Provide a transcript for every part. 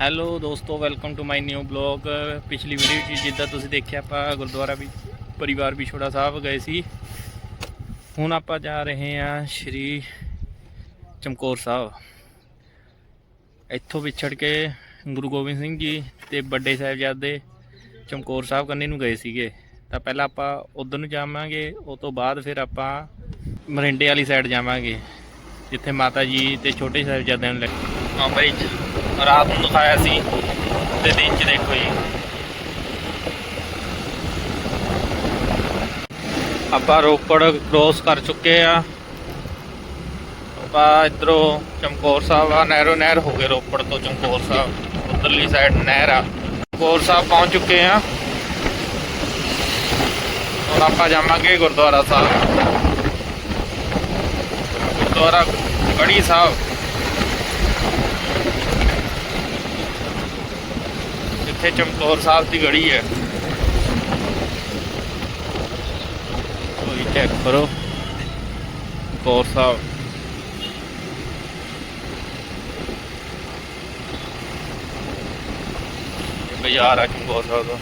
Hello ਦੋਸਤੋ welcome to my new blog ਪਿਛਲੀ video 'ਚ ਜਿੱਦਾਂ ਤੁਸੀਂ ਦੇਖਿਆ, ਆਪਾਂ ਗੁਰਦੁਆਰਾ ਵੀ, ਪਰਿਵਾਰ ਵਿਛੋੜਾ ਸਾਹਿਬ ਗਏ ਸੀ। ਹੁਣ ਆਪਾਂ ਜਾ ਰਹੇ ਹਾਂ ਸ਼੍ਰੀ ਚਮਕੌਰ ਸਾਹਿਬ। ਇੱਥੋਂ ਵਿਛੜ ਕੇ ਗੁਰੂ ਗੋਬਿੰਦ ਸਿੰਘ ਜੀ ਤੇ ਵੱਡੇ ਸਾਹਿਬਜ਼ਾਦੇ ਚਮਕੌਰ ਸਾਹਿਬ ਕੰਨੀ ਨੂੰ ਗਏ ਸੀਗੇ। ਤਾਂ ਪਹਿਲਾਂ ਆਪਾਂ ਉਧਰ ਨੂੰ ਜਾਵਾਂਗੇ ਉਸ ਤੋਂ ਬਾਅਦ ਫਿਰ ਆਪਾਂ ਮਰਿੰਡੇ ਵਾਲੀ ਸਾਈਡ ਜਾਵਾਂਗੇ, ਜਿੱਥੇ ਮਾਤਾ ਜੀ ਤੇ ਛੋਟੇ ਸਾਹਿਬਜ਼ਾਦਿਆਂ ਨੂੰ ਲੈ ਹਾਂ ਬਈ, ਰਾਤ ਨੂੰ ਦਿਖਾਇਆ ਸੀ ਤੇ ਦਿਨ ਚ ਦੇਖੋ ਜੀ। ਆਪਾਂ ਰੋਪੜ ਕ੍ਰੋਸ ਕਰ ਚੁੱਕੇ ਆ। ਆਪਾਂ ਇਧਰੋਂ ਚਮਕੌਰ ਸਾਹਿਬ ਆ, ਨਹਿਰੋ ਨਹਿਰ ਹੋ ਗਏ ਰੋਪੜ ਤੋਂ ਚਮਕੌਰ ਸਾਹਿਬ। ਉਧਰਲੀ ਸਾਈਡ ਨਹਿਰ ਆ। ਚਮਕੌਰ ਸਾਹਿਬ ਪਹੁੰਚ ਚੁੱਕੇ ਆ। ਹੁਣ ਆਪਾਂ ਜਾਵਾਂਗੇ ਗੁਰਦੁਆਰਾ ਸਾਹਿਬ। ਗੁਰਦੁਆਰਾ ਗੜੀ ਸਾਹਿਬ। ਜਿੱਥੇ ਚਮਕੌਰ ਸਾਹਿਬ ਦੀ ਗੜੀ ਹੈ ਕੋਈ ਚੈੱਕ ਕਰੋ ਚਮਕੌਰ ਸਾਹਿਬ ਇਹ ਬਾਜ਼ਾਰ ਆ ਚਮਕੌਰ ਸਾਹਿਬ ਦਾ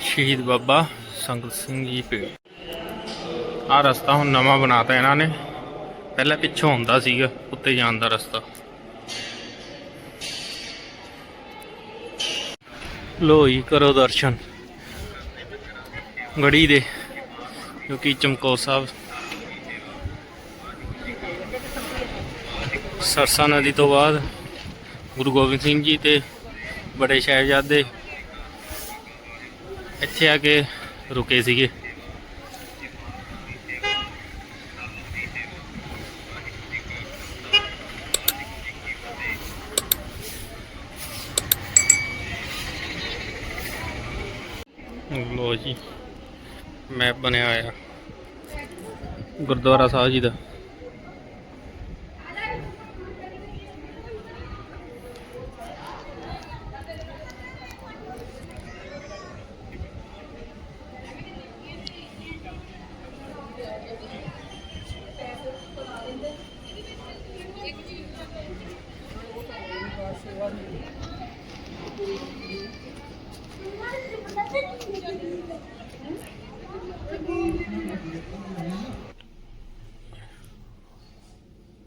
ਸ਼ਹੀਦ ਬਾਬਾ ਸੰਗਤ ਸਿੰਘ ਜੀ ਪੇ ਆ ਰਸਤਾ ਹੁਣ ਨਵਾਂ ਬਣਾਤਾ ਇਹਨਾਂ ਨੇ। ਪਹਿਲਾਂ ਪਿੱਛੋਂ ਹੁੰਦਾ ਸੀਗਾ, ਉੱਤੇ ਜਾਣ ਦਾ ਰਸਤਾ। ਲੋ ਜੀ, ਕਰੋ ਦਰਸ਼ਨ। ਗੜੀ ਦੇ, ਜੋ ਕਿ ਚਮਕੌਰ ਸਾਹਿਬ। ਸਰਸਾ ਨਦੀ ਤੋਂ ਬਾਅਦ ਗੁਰੂ ਗੋਬਿੰਦ ਸਿੰਘ ਜੀ ਤੇ ਬੜੇ ਸਾਹਿਬਜ਼ਾਦੇ ਇੱਥੇ ਆ ਕੇ ਰੁਕੇ ਸੀਗੇ। ਲੋ ਜੀ ਮੈਪ ਬਣਿਆ ਹੋਇਆ ਗੁਰਦੁਆਰਾ ਸਾਹਿਬ ਜੀ ਦਾ।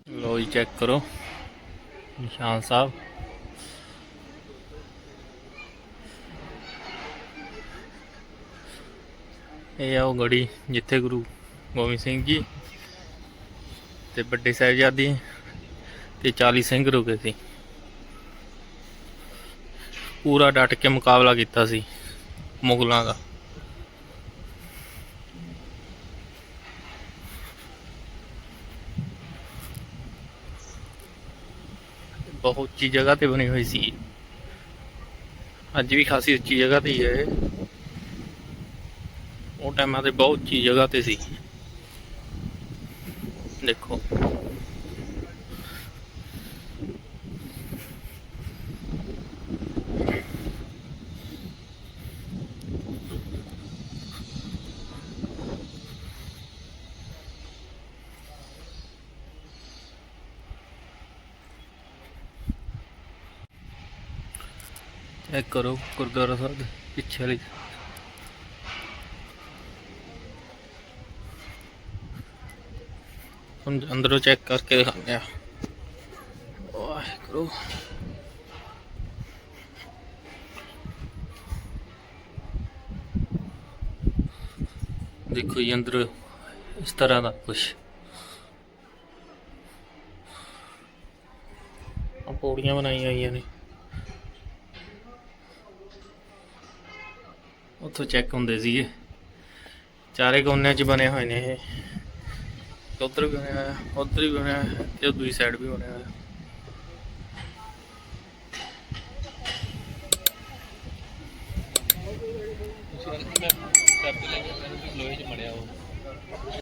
ਲੋ ਚੈੱਕ ਕਰੋ। ਨਿਸ਼ਾਨ ਸਾਹਿਬ। ਇਹ ਆ ਉਹ ਗੜੀ ਜਿੱਥੇ ਗੁਰੂ ਗੋਬਿੰਦ ਸਿੰਘ ਜੀ ਤੇ ਵੱਡੇ ਸਾਹਿਬਜ਼ਾਦੇ ਤੇ 40 ਸਿੰਘ ਰੁਕੇ ਸੀ। ਪੂਰਾ ਡਟ ਕੇ ਮੁਕਾਬਲਾ ਕੀਤਾ ਸੀ ਮੁਗਲਾਂ ਦਾ। ਬਹੁਤ ਉੱਚੀ ਜਗ੍ਹਾ ਤੇ ਬਣੀ ਹੋਈ ਸੀ। ਅੱਜ ਵੀ ਖਾਸੀ ਉੱਚੀ ਜਗ੍ਹਾ ਤੇ ਹੀ ਹੈ ਉਹ ਟਾਈਮਾਂ ਤੇ ਬਹੁਤ ਉੱਚੀ ਜਗ੍ਹਾ ਤੇ ਸੀ। ਦੇਖੋ। ਚੈੱਕ ਕਰੋ ਗੁਰਦੁਆਰਾ ਸਾਹਿਬ ਦੇ ਪਿੱਛੇ ਵਾਲੀ। ਹੁਣ ਅੰਦਰੋਂ ਚੈੱਕ ਕਰਕੇ ਦਿਖਾਉਂਦੇ ਆ। ਵਾਹਿਗੁਰੂ। ਦੇਖੋ ਜੀ ਅੰਦਰ ਇਸ ਤਰ੍ਹਾਂ ਦਾ ਕੁਝ ਪੌੜੀਆਂ ਬਣਾਈਆਂ ਹੋਈਆਂ ਨੇ। ਉੱਥੋਂ ਚੈੱਕ ਹੁੰਦੇ ਸੀਗੇ। ਚਾਰੇ ਕੋਨਿਆਂ 'ਚ ਬਣੇ ਹੋਏ ਨੇ ਇਹ। ਉਧਰ ਵੀ ਬਣਿਆ ਹੋਇਆ, ਉਧਰ ਵੀ ਬਣਿਆ ਹੋਇਆ ਤੇ ਉਹ ਦੂਜੀ ਸਾਈਡ ਵੀ ਬਣਿਆ ਹੋਇਆ।